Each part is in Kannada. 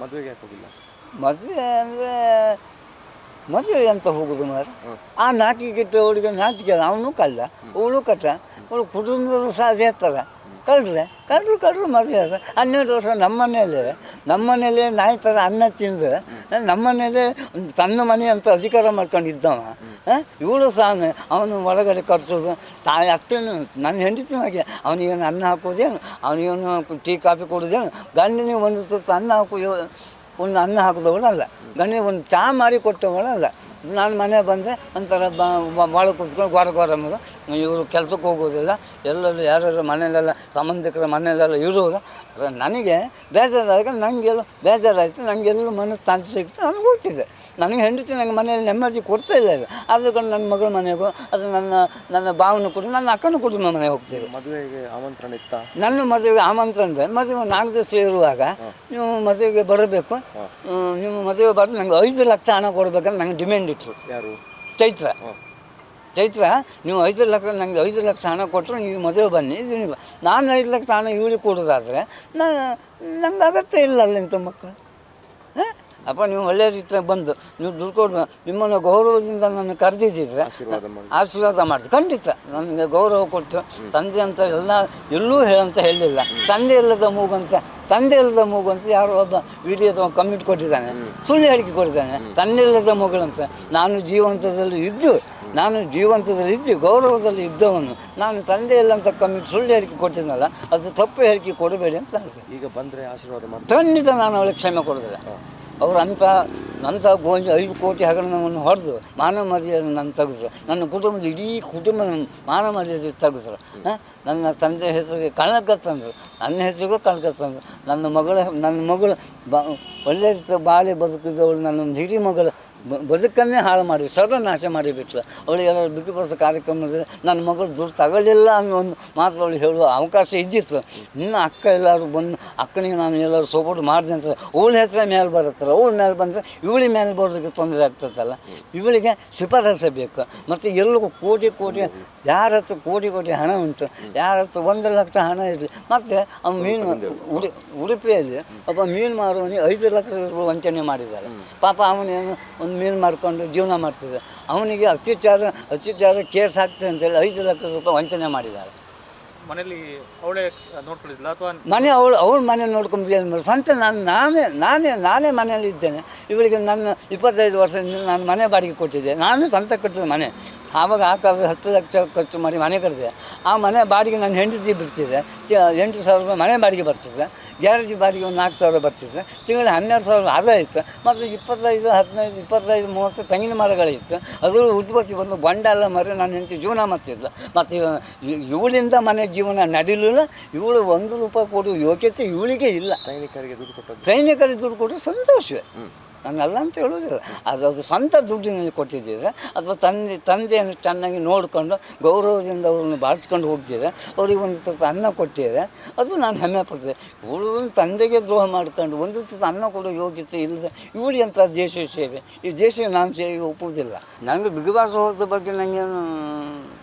ಮದುವೆಗೆ ಯಾಕೆ ಹೋಗಿಲ್ಲ? ಮದುವೆ ಅಂದರೆ ಮದುವೆ ಅಂತ ಹೋಗುದು ಮಾರ ಆ ಆ ನಾಚಿಕೆ ಹುಡುಗ ನಾಚಿಕೆ ಅವನು ಕಲ್ಲ ಅವಳು ಕಟ್ಟ ಅವಳು ಕುಟುಂಬದವರು ಸಹ ಅದೇ ಕಳ್ರೆ ಕಳ್ಳರು ಕಳ್ಳರು ಮದುವೆ ಹನ್ನೆರಡು ವರ್ಷ ನಮ್ಮ ನಮ್ಮನೇಲಿ ನಮ್ಮ ಮನೇಲಿ ನಾಯಿ ಥರ ಅನ್ನ ತಿಂದು ನಮ್ಮ ಮನೇಲಿ ತನ್ನ ಮನೆ ಅಂತ ಅಧಿಕಾರ ಮಾಡ್ಕೊಂಡಿದ್ದವ ಇವಳು ಸಹ ಅವನು ಒಳಗಡೆ ಕರ್ಸೋದು, ತಾಯಿ ಅತ್ತೇನು, ನನ್ನ ಹೆಂಡತಿನ ಹಾಗೆ ಅವನಿಗೇನು ಅನ್ನ ಹಾಕೋದೇನು ಅವನಿಗೇನು ಟೀ, ಕಾಫಿ ಕೊಡೋದೇನು, ಗಂಡನಿಗೆ ಒಂದು ತುತ್ತು ಅನ್ನ ಹಾಕೋ, ಒಂದು ಅನ್ನ ಹಾಕಿದವಳಲ್ಲ ಗಂಡನಿಗೆ ಒಂದು ಚಹಾ ಮಾರಿ ಕೊಟ್ಟವಳಲ್ಲ ನಾನು ಮನೆ ಬಂದೆ ಒಂಥರ ಬಾಳು ಕೂತ್ಕೊಂಡು ಗೋರ ಗೋರ ಮಗ ಇವರು ಕೆಲಸಕ್ಕೆ ಹೋಗೋದಿಲ್ಲ. ಎಲ್ಲರೂ ಯಾರ್ಯಾರು ಮನೆಯಲ್ಲೆಲ್ಲ ಸಂಬಂಧಿಕರ ಮನೆಯಲ್ಲೆಲ್ಲ ಇರೋದು ನನಗೆ ಬೇಜಾರಾಗ ನನಗೆಲ್ಲ ಬೇಜಾರಾಯಿತು ನನಗೆಲ್ಲೂ ಮನಸ್ಸು ತಾಂತಿ ಸಿಕ್ತು ನನಗೆ ಹೋಗ್ತಿದ್ದೆ. ನನಗೆ ಹೆಂಡತಿ ನನಗೆ ಮನೆಯಲ್ಲಿ ನೆಮ್ಮದಿ ಕೊಡ್ತಾ ಇಲ್ಲ ಇದು. ಆದ್ಕೊಂಡು ನನ್ನ ಮಗಳ ಮನೆಗೂ ಅದು ನನ್ನ ನನ್ನ ಭಾವನೆ ಕೂಡ ನನ್ನ ಅಕ್ಕನ ಕುಟುಂಬ ಮನೆಗೆ ಹೋಗ್ತಿದ್ದೆ ಮದುವೆಗೆ ಆಮಂತ್ರಣ ಇತ್ತಾ? ನನ್ನ ಮದುವೆಗೆ ಆಮಂತ್ರಣ ಇದೆ. ಮದುವೆ ನಾಲ್ಕು ದಿವಸ ಇರುವಾಗ ನೀವು ಮದುವೆಗೆ ಬರಬೇಕು. ನಿಮ್ಮ ನೀವು ಮದುವೆ ಬರೋದು ನಂಗೆ ಐದು ಲಕ್ಷ ಹಣ ಕೊಡ್ಬೇಕಂತ ನಂಗೆ ಡಿಮ್ಯಾಂಡ್ ಇತ್ತು ಯಾರು? ಚೈತ್ರ. ಚೈತ್ರ ನೀವು ಐದು ಲಕ್ಷ ನನಗೆ ಐದು ಲಕ್ಷ ಹಣ ಕೊಟ್ಟರು ನೀವು ಮದುವೆ ಬನ್ನಿ ಇದು ನೀವು ನಾನು ಐದು ಲಕ್ಷ ಹಣ ಇವಳಿಗೆ ಕೊಡೋದಾದರೆ ನಾನು ನಂಗೆ ಅಗತ್ಯ ಇಲ್ಲ ಅಲ್ಲಿಂತ ಮಕ್ಕಳು. ಅಪ್ಪ ನೀವು ಒಳ್ಳೆ ರೀತಿಯಾಗಿ ಬಂದು ನೀವು ದುಡ್ಡು ಕೊಡು ನಿಮ್ಮನ್ನು ಗೌರವದಿಂದ ನನ್ನ ಕರೆದಿದ್ದಿದ್ರೆ ಆಶೀರ್ವಾದ ಮಾಡಿದೆ ಖಂಡಿತ ನನಗೆ ಗೌರವ ಕೊಟ್ಟು ತಂದೆ ಅಂತ ಎಲ್ಲ ಎಲ್ಲೂ ಹೇಳಂತ ಹೇಳಿಲ್ಲ. ತಂದೆ ಇಲ್ಲದ ಮೂಗಂತ ತಂದೆ ಇಲ್ಲದ ಮೂಗು ಅಂತ ಯಾರೋ ಒಬ್ಬ ವಿಡಿಯೋ ಕಮ್ಮಿಟ್ ಕೊಟ್ಟಿದ್ದಾನೆ ಸುಳ್ಳು ಹೇಳಿಕೆ ಕೊಟ್ಟಿದ್ದಾನೆ. ತಂದೆ ಇಲ್ಲದ ಮಗಳಂತ ನಾನು ಜೀವಂತದಲ್ಲಿ ಇದ್ದು ನಾನು ಜೀವಂತದಲ್ಲಿ ಇದ್ದು ಗೌರವದಲ್ಲಿ ಇದ್ದವನು ನಾನು ತಂದೆ ಇಲ್ಲ ಅಂತ ಕಮಿಟ್ ಸುಳ್ಳು ಹೇಳಿಕೆ ಕೊಟ್ಟಿದ್ನಲ್ಲ ಅದು ತಪ್ಪು ಹೇಳಿಕೆ ಕೊಡಬೇಡಿ ಅಂತ ಈಗ ಬಂದರೆ ಆಶೀರ್ವಾದ ಮಾಡಿ ಖಂಡಿತ ನಾನು ಅವಳಿಗೆ ಕ್ಷಮೆ ಕೊಡೋದಿಲ್ಲ. ಅವ್ರು ಅಂಥ ಅಂಥ ಗೋಂಜಿ ಐದು ಕೋಟಿ ಹಗರಣವನ್ನು ಹೊಡೆದು ಮಾನವ ಮರ್ಯಾದೆ ನನ್ನ ತೆಗೆದ್ರು. ನನ್ನ ಕುಟುಂಬದ ಇಡೀ ಕುಟುಂಬ ಮಾನ ಮರ್ಯಾದೆ ತೆಗೆದ್ರು. ನನ್ನ ತಂದೆ ಹೆಸರಿಗೆ ಕಣಕ ತಂದರು. ನನ್ನ ಹೆಸರಿಗೂ ಕಣಕ ತಂದರು. ನನ್ನ ಮಗಳ, ನನ್ನ ಮಗಳು ಬ, ಒಳ್ಳೆ ರೀತಿಯ ಬಾಳೆ ಬದುಕಿದವಳು ನನ್ನ ಹಿರಿ ಮಗಳು ಬದುಕನ್ನೇ ಹಾಳು ಮಾಡಿ ಸರ್ವನಾಶ ಮಾಡಿಬಿಟ್ಲು ಅವಳಿಗೆಲ್ಲ ಬಸ್ ಕಾರ್ಯಕ್ರಮದಲ್ಲಿ ನನ್ನ ಮಗಳು ದುಡ್ಡು ತಗೊಳ್ಳಿಲ್ಲ ಅನ್ನೋ ಒಂದು ಮಾತು ಅವಳು ಹೇಳುವ ಅವಕಾಶ ಇದ್ದಿತ್ತು. ಇನ್ನು ಅಕ್ಕ ಎಲ್ಲರೂ ಬಂದು, ಅಕ್ಕನಿಗೆ ನಾನು ಎಲ್ಲರೂ ಸಪೋರ್ಟ್ ಮಾಡಿದೆ ಅಂತ ಅವಳ ಹೆಸರ ಮೇಲೆ ಬರುತ್ತಲ್ಲ, ಅವಳ ಮೇಲೆ ಬಂದರೆ ಇವಳಿ ಮೇಲೆ ಬರೋದಕ್ಕೆ ತೊಂದರೆ ಆಗ್ತದಲ್ಲ. ಇವಳಿಗೆ ಶಿಫಾರಸೆ ಬೇಕು. ಮತ್ತು ಎಲ್ಲಿಗೂ ಕೋಟಿ ಕೋಟಿ, ಯಾರ ಹತ್ರ ಕೋಟಿ ಕೋಟಿ ಹಣ ಉಂಟು, ಯಾರ ಹತ್ರ ಒಂದು ಲಕ್ಷ ಹಣ ಇರಲಿ. ಮತ್ತು ಅವ್ನು ಮೀನು ಉಡಿ, ಉಡುಪಿಯಲ್ಲಿ ಒಬ್ಬ ಮೀನು ಮಾರುವವನಿಗೆ ಐದು ಲಕ್ಷ ರೂಪಾಯಿ ವಂಚನೆ ಮಾಡಿದ್ದಾರೆ. ಪಾಪ ಅವನೇನು ಒಂದು ಮೀನು ಮಾಡಿಕೊಂಡು ಜೀವನ ಮಾಡ್ತಿದ್ದ. ಅವನಿಗೆ ಅತ್ಯಾಚಾರ ಅತ್ಯಾಚಾರ ಕೇಸ್ ಆಗ್ತದೆ ಅಂತೇಳಿ ಐದು ಲಕ್ಷ ರೂಪಾಯಿ ವಂಚನೆ ಮಾಡಿದ್ದಾರೆ. ಮನೇಲಿ ಅವಳೇ ನೋಡ್ಕೊಂಡಿದ್ಲ ಅಥವಾ ಮನೆ ಅವಳು ಅವಳು ಮನೆ ಮಾಡೋದು? ಸ್ವಂತ ನಾನು, ನಾನೇ ನಾನೇ ನಾನೇ ಮನೆಯಲ್ಲಿ ಇದ್ದೇನೆ. ಇವಳಿಗೆ ನನ್ನ ಇಪ್ಪತ್ತೈದು ವರ್ಷದಿಂದ ನಾನು ಮನೆ ಬಾಡಿಗೆ ಕೊಟ್ಟಿದ್ದೆ. ನಾನು ಸ್ವಂತ ಕಟ್ಟಿದ ಮನೆ. ಆವಾಗ ಆ ಕಾಲ ಹತ್ತು ಲಕ್ಷ ಖರ್ಚು ಮಾಡಿ ಮನೆ ಕಟ್ಟಿದೆ. ಆ ಮನೆ ಬಾಡಿಗೆ ನನ್ನ ಹೆಂಡತಿ ಬಿಡ್ತಿದ್ದೆ ಎಂಟು ಸಾವಿರ ರೂಪಾಯಿ ಮನೆ ಬಾಡಿಗೆ ಬರ್ತಿದ್ದೆ ಗ್ಯಾರೇಜ್ ಬಾಡಿಗೆ ಒಂದು ನಾಲ್ಕು ಸಾವಿರ ಬರ್ತಿದ್ದೆ ತಿಂಗಳು ಹನ್ನೆರಡು ಸಾವಿರ ಅದ ಇತ್ತು. ಮತ್ತು ಇಪ್ಪತ್ತೈದು, ಹದಿನೈದು, ಇಪ್ಪತ್ತೈದು, ಮೂವತ್ತು ತೆಂಗಿನ ಮರಗಳಿತ್ತು. ಅದು ಉದ್ಬತ್ತಿ ಬಂದು ಗೊಂಡ ಎಲ್ಲ ಮರ ನನ್ನ ಹೆಂಡತಿ ಜೀವನ ಮಾಡ್ತಿದ್ಲು. ಮತ್ತು ಇವ- ಇವಳಿಂದ ಮನೆ ಜೀವನ ನಡೀಲಿಲ್ಲ. ಇವಳು ಒಂದು ರೂಪಾಯಿ ಕೊಡುವ ಯೋಗ್ಯತೆ ಇವಳಿಗೆ ಇಲ್ಲ. ಸೈನಿಕರಿಗೆ ದುಡ್ಡು ಕೊಟ್ಟದ್ದು. ಸೈನಿಕರಿಗೆ ದುಡ್ಡು ಕೊಟ್ಟರೆ ಸಂತೋಷವೇ. ನನ್ನಲ್ಲ ಅಂತ ಹೇಳೋದಿಲ್ಲ ಅದು ಅದು ಸ್ವಂತ ದುಡ್ಡಿನಲ್ಲಿ ಕೊಟ್ಟಿದ್ದಿದ್ರೆ ಅಥವಾ ತಂದೆ ತಂದೆಯನ್ನು ಚೆನ್ನಾಗಿ ನೋಡಿಕೊಂಡು ಗೌರವದಿಂದ ಅವ್ರನ್ನ ಬಾಳಿಸ್ಕೊಂಡು ಹೋಗ್ತಿದ್ರೆ ಅವ್ರಿಗೆ ಒಂದು ತುತ್ತು ಅನ್ನ ಕೊಟ್ಟಿದ್ರೆ ಅದು ನಾನು ಹೆಮ್ಮೆ ಪಡ್ತೇನೆ. ಇವಳು ತಂದೆಗೆ ದ್ರೋಹ ಮಾಡ್ಕೊಂಡು ಒಂದು ತುತ್ತು ಅನ್ನ ಕೊಡೋ ಯೋಗ್ಯತೆ ಇಲ್ಲದೆ ಇವಳು ಎಂಥ ದೇಶ ಸೇವೆ? ಈ ದೇಶ ನಾನು ಸೇವೆ ಒಪ್ಪುವುದಿಲ್ಲ. ನನಗೆ ಬಿಗ್ ಬಾಸ್ ಹೋದ ಬಗ್ಗೆ ನನಗೇನು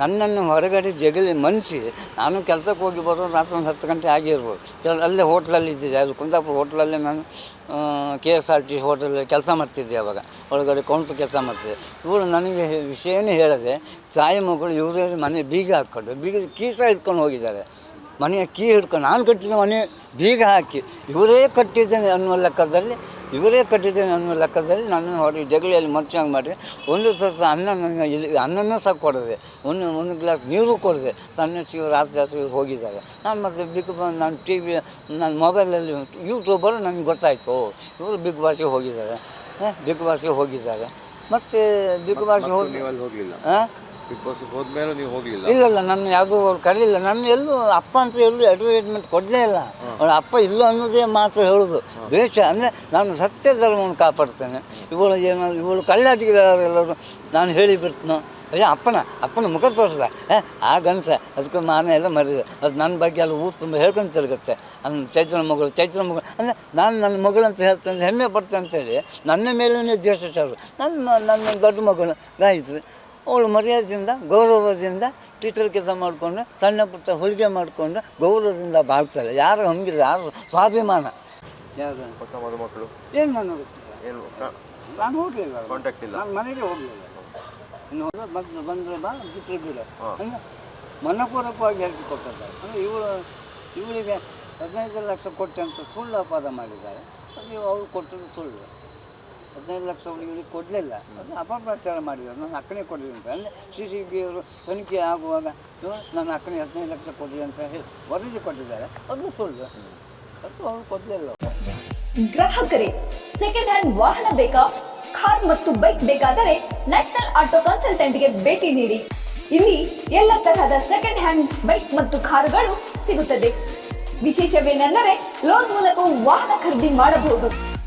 ನನ್ನನ್ನು ಹೊರಗಡೆ ಜಗಲಿ ಮನಸಿ ನಾನು ಕೆಲಸಕ್ಕೆ ಹೋಗಿ ಬರೋ ರಾತ್ರಿ ಒಂದು ಹತ್ತು ಗಂಟೆ ಆಗಿರ್ಬೋದು. ಕೆಲ, ಅಲ್ಲೇ ಹೋಟ್ಲಲ್ಲಿ ಇದ್ದಿದ್ದೆ. ಅದು ಕುಂದಾಪುರ ಹೋಟ್ಲಲ್ಲೇ ನಾನು ಕೆ ಎಸ್ ಆರ್ ಟಿ ಹೋಟೆಲಲ್ಲಿ ಕೆಲಸ ಮಾಡ್ತಿದ್ದೆ ಅವಾಗ. ಒಳಗಡೆ ಕೌಂಟ್ರ್ ಕೆಲಸ ಮಾಡ್ತಿದ್ದೆ. ಇವರು ನನಗೆ ವಿಷಯನೇ ಹೇಳದೆ, ತಾಯಿ ಮಗಳು ಇವರೇ ಮನೆ ಬೀಗ ಹಾಕ್ಕೊಂಡು ಬೀಗ ಕೀಸ ಇಟ್ಕೊಂಡು ಹೋಗಿದ್ದಾರೆ. ಮನೆಯ ಕೀ ಹಿಡ್ಕೊಂಡು ನಾನು ಕಟ್ಟಿದ ಮನೆ ಬೀಗ ಹಾಕಿ ಇವರೇ ಕಟ್ಟಿದ್ದೇನೆ ಅನ್ನುವ ಲೆಕ್ಕದಲ್ಲಿ ಇವರೇ ಕಟ್ಟಿದ್ದೇನೆ ಅನ್ನುವ ಲೆಕ್ಕದಲ್ಲಿ ನನ್ನನ್ನು ಹೊರಗೆ ಜಗಳಿಯಲ್ಲಿ ಮಚ್ಚಂಗೆ ಮಾಡಿ ಒಂದು ಸತ ಅನ್ನ ನನ್ನ ಇಲ್ಲಿ ಅನ್ನನೂ ಸಹ ಕೊಡದೆ ಒಂದು ಒಂದು ಗ್ಲಾಸ್ ನೀರು ಕೊಡದೆ ತನ್ನ ರಾತ್ರಿ ರಾತ್ರಿ ಹೋಗಿದ್ದಾರೆ. ನಾನು ಮತ್ತು ಬಿಗ್ ಬಾಸ್ ನಾನು ಟಿ ವಿ ನನ್ನ ಮೊಬೈಲಲ್ಲಿ ಯೂಟ್ಯೂಬಲ್ಲಿ ನನಗೆ ಗೊತ್ತಾಯಿತು ಇವರು ಬಿಗ್ ಬಾಸಿಗೆ ಹೋಗಿದ್ದಾರೆ. ಬಿಗ್ ಬಾಸಿಗೆ ಹೋಗಿದ್ದಾರೆ. ಮತ್ತು ಬಿಗ್ ಬಾಸ್ಗೆ ಹೋಗಿ ನೀವು ಹಾಂ? ಬಿಗ್ ಹೋದ್ಮೇಲೆ ನೀವು ಹೋಗ್ಲಿಲ್ಲ. ಇಲ್ಲ ಇಲ್ಲ ನನ್ನ ಯಾವುದೂ ಅವ್ರು ಕರೀಲಿಲ್ಲ. ನನ್ನ ಎಲ್ಲೂ ಅಪ್ಪ ಅಂತ ಎಲ್ಲೂ ಅಡ್ವರ್ಟೈಸ್ಮೆಂಟ್ ಕೊಡಲೇ ಇಲ್ಲ. ಅವಳ ಅಪ್ಪ ಇಲ್ಲ ಅನ್ನೋದೇ ಮಾತ್ರ ಹೇಳೋದು. ದ್ವೇಷ ಅಂದರೆ ನಾನು ಸತ್ಯ ಧರ್ಮವನ್ನು ಕಾಪಾಡ್ತೇನೆ. ಇವಳು ಏನಾದ್ರು ಇವಳು ಕಳ್ಳಾಟಿಗೆಲ್ಲರೂ ನಾನು ಹೇಳಿ ಬಿಡ್ತೀನೋ. ಅಯ್ಯೋ ಅಪ್ಪನ ಅಪ್ಪನ ಮುಖ ತೋರಿಸ್ದ. ಆ ಗಂಟೆ ಅದಕ್ಕೆ ಮಾನ ಎಲ್ಲ ಮರಿದೆ. ಅದು ನನ್ನ ಬಗ್ಗೆ ಅಲ್ಲಿ ಊರು ತುಂಬ ಹೇಳ್ಕೊಂಡು ತಿರುಗುತ್ತೆ. ನನ್ನ ಚೈತ್ರ ಮಗಳು ಚೈತ್ರ ಮಗಳು. ಅಂದರೆ ನಾನು ನನ್ನ ಮಗಳು ಅಂತ ಹೇಳ್ತೇನೆ ಹೆಮ್ಮೆ ಪಡ್ತೇನೆ ಅಂತೇಳಿ ನನ್ನ ಮೇಲೇ ದ್ವೇಷ ಸರ್. ನನ್ನ ನನ್ನ ದೊಡ್ಡ ಮಗಳು ಗಾಯತ್ರಿ. ಅವಳು ಮರ್ಯಾದೆಯಿಂದ ಗೌರವದಿಂದ ಟೀಚರ್ ಕೆಲಸ ಮಾಡಿಕೊಂಡು ಸಣ್ಣ ಪುಟ್ಟ ಹೊಲಿಗೆ ಮಾಡಿಕೊಂಡು ಗೌರವದಿಂದ ಬಾಳ್ತಾಳೆ. ಯಾರು ಹಂಗಿಲ್ಲ ಯಾರು ಸ್ವಾಭಿಮಾನ. ಯಾರು ಹೊಸ ಮದುಮಕ್ಕಳು ಏನು ನಾನು ಗೊತ್ತಿಲ್ಲ. ಏನು? ನಾನು ಹೋಗಲಿಲ್ಲ ಕಾಂಟ್ಯಾಕ್ಟ್ ಇಲ್ಲ. ನಾನು ಮನೆಗೆ ಹೋಗಲಿಲ್ಲ. ಇನ್ನು ಹೋದ್ರೆ ಬಂದು ಬಂದರೆ ಬಾ ಬಿಟ್ಟರೆ ಬಿಡ. ಹಾ. ಅಂದರೆ ಮನಪೂರ್ವಕವಾಗಿ ಹೇಳಿಕೆ ಕೊಟ್ಟಿದ್ದಾರೆ ಅಂದರೆ ಇವಳು ಇವಳಿಗೆ ಹದಿನೈದು ಲಕ್ಷ ಕೊಟ್ಟೆ ಅಂತ ಸುಳ್ಳು ಅಪಾದ ಮಾಡಿದ್ದಾರೆ. ಅದು ಅವ್ರು ಕೊಟ್ಟದ್ದು ಸುಳ್ಳು. ಹದಿನೈದು ಲಕ್ಷ ಇವಳಿಗೆ ಕೊಡಲಿಲ್ಲ. ಅದು ಅಪಪ್ರಚಾರ ಮಾಡಿದ್ರು. ನಾನು ಅಕ್ಕನೇ ಕೊಡಲಿ ಅಂತ. ಅಂದರೆ ಸಿ ಸಿ ಬಿ ಅವರು ತನಿಖೆ ಆಗುವಾಗ ನನ್ನ ಅಕ್ಕನೇ ಹದಿನೈದು ಲಕ್ಷ ಕೊಡಲಿ ಅಂತ ಹೇಳಿ ವರದಿ ಕೊಟ್ಟಿದ್ದಾರೆ. ಅದು ಸುಳ್ಳು. ಅದು ಅವರು ಕೊಡಲಿಲ್ಲ. ಗ್ರಾಹಕರೇ, ಸೆಕೆಂಡ್ ಹ್ಯಾಂಡ್ ವಾಹನ ಬೇಕಾ? ಕಾರ್ ಮತ್ತು ಬೈಕ್ ಬೇಕಾದರೆ ನ್ಯಾಷನಲ್ ಆಟೋ ಕನ್ಸಲ್ಟೆಂಟ್ಗೆ ಭೇಟಿ ನೀಡಿ. ಇಲ್ಲಿ ಎಲ್ಲ ತರಹದ ಸೆಕೆಂಡ್ ಹ್ಯಾಂಡ್ ಬೈಕ್ ಮತ್ತು ಕಾರುಗಳು ಸಿಗುತ್ತದೆ. ವಿಶೇಷವೇನೆಂದರೆ ಲೋನ್ ಮೂಲಕ ವಾಹನ ಖರೀದಿ ಮಾಡಬಹುದು.